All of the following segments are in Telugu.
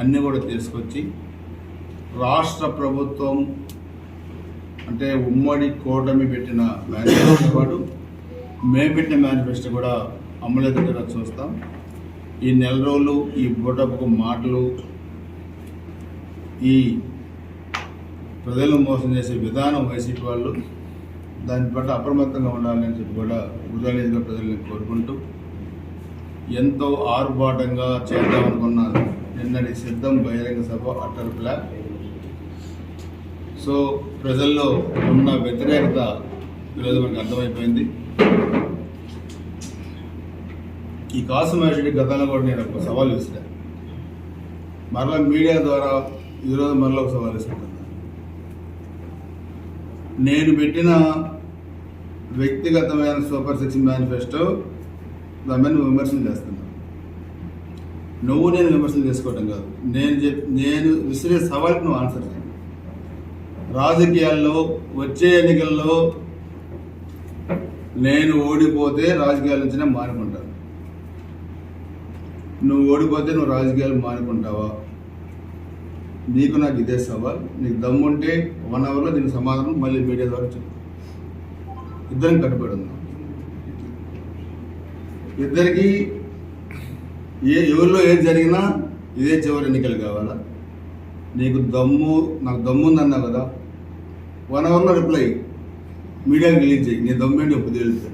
అన్నీ కూడా తీసుకొచ్చి రాష్ట్ర ప్రభుత్వం అంటే ఉమ్మడి కూటమి పెట్టిన మేనిఫెస్టో పాటు మేము పెట్టిన మేనిఫెస్టో కూడా అమలయ్యేటట్టుగా చూస్తాం. ఈ నెల రోజులు ఈ బూటపు మాటలు ఈ ప్రజలను మోసం చేసే విధానం వైసీపీ వాళ్ళు దాని పట్ల అప్రమత్తంగా ఉండాలని చెప్పి కూడా ఉదయనిధిగా ప్రజల్ని కోరుకుంటూ ఎంతో ఆర్భాటంగా చేద్దామనుకున్నారు నిన్నటి సిద్ధం బహిరంగ సభ అటర్ ప్లాన్ సో ప్రజల్లో ఉన్న వ్యతిరేకత ఈరోజు మనకు అర్థమైపోయింది. ఈ కాసు మహేష్కి గతంలో కూడా నేను ఒక సవాల్ విసిరా మరలా మీడియా ద్వారా ఈరోజు మరలా ఒక సవాల్ విసుకుంటున్నాను నేను పెట్టిన వ్యక్తిగతమైన సూపర్ సిక్స్ మేనిఫెస్టో దాని మీద విమర్శలు చేస్తున్నాను నువ్వు నేను విమర్శలు చేసుకోవటం కాదు. నేను చెప్ నేను విసిరే సవాల్కి నువ్వు ఆన్సర్ చేయండి రాజకీయాల్లో వచ్చే ఎన్నికల్లో నేను ఓడిపోతే రాజకీయాల నుంచి నేను మానుకుంటాను నువ్వు ఓడిపోతే నువ్వు రాజకీయాలు మానుకుంటావా? నీకు నాకు ఇదే సవాల్. నీకు దమ్ముంటే వన్ అవర్లో దీనికి సమాధానం మళ్ళీ మీడియా ద్వారా చెప్పు. ఇద్దరం కట్టుబడి ఉన్నాం. ఇద్దరికి ఏ ఎవరిలో ఏది జరిగినా ఇదే చివరి ఎన్నికలు కావాలా? నీకు దమ్ము నాకు దమ్ము ఉందన్నావు కదా? వన్ అవర్లో రిప్లై మీడియాకి రిలీజ్ చేయి. నీ దమ్ము ఏంటి ఎప్పుడు తెలుసు.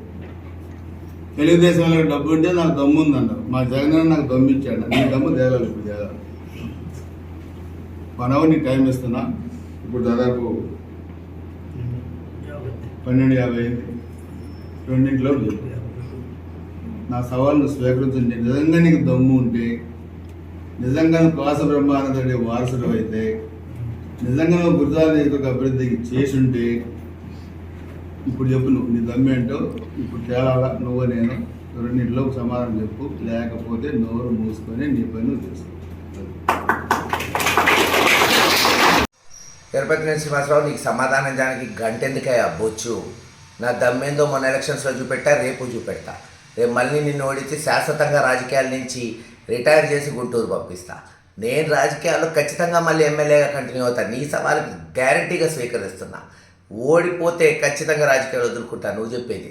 తెలుగుదేశం వాళ్ళకి డబ్బు ఉంటే నాకు దమ్ము ఉందన్నావు మా జగన్ నాకు దమ్ము ఇచ్చాడు నీ దమ్ము తేలాలి ఇప్పుడు తేలాలి వన్ అవర్ నీకు టైం ఇస్తున్నా. ఇప్పుడు దాదాపు పన్నెండు యాభై అయింది. రెండింటిలో చెప్పు. నా సవాల్ను స్వీకరించండి. నిజంగా నీకు దమ్ము ఉంటే నిజంగా నువ్వు కాస బ్రహ్మానందుడి వారసుడు అయితే నిజంగా నువ్వు గురుదాల అభివృద్ధి అభివృద్ధికి చేసి ఉంటే ఇప్పుడు చెప్పు నువ్వు. నీ దమ్ము ఏంటో ఇప్పుడు తేలాలా నువ్వు నేను రెండింటిలో సమాధానం చెప్పు. లేకపోతే నోరు మూసుకొని నీ పని నువ్వు చేసుకో. తిరుపతి నుంచి శ్రీనివాసరావు నీకు సమాధానం దానికి గంటెందుకయ్యా బొచ్చు? నా దమ్మేందో మొన్న ఎలక్షన్స్లో చూపెట్టా రేపు చూపెడతా. రేపు మళ్ళీ నిన్ను ఓడించి శాశ్వతంగా రాజకీయాల నుంచి రిటైర్ చేసి గుంటూరు పంపిస్తా. నేను రాజకీయాల్లో ఖచ్చితంగా మళ్ళీ ఎమ్మెల్యేగా కంటిన్యూ అవుతాను నీ సవాల్కి గ్యారంటీగా స్వీకరిస్తున్నా. ఓడిపోతే ఖచ్చితంగా రాజకీయాలు వదులుకుంటా. నువ్వు చెప్పేది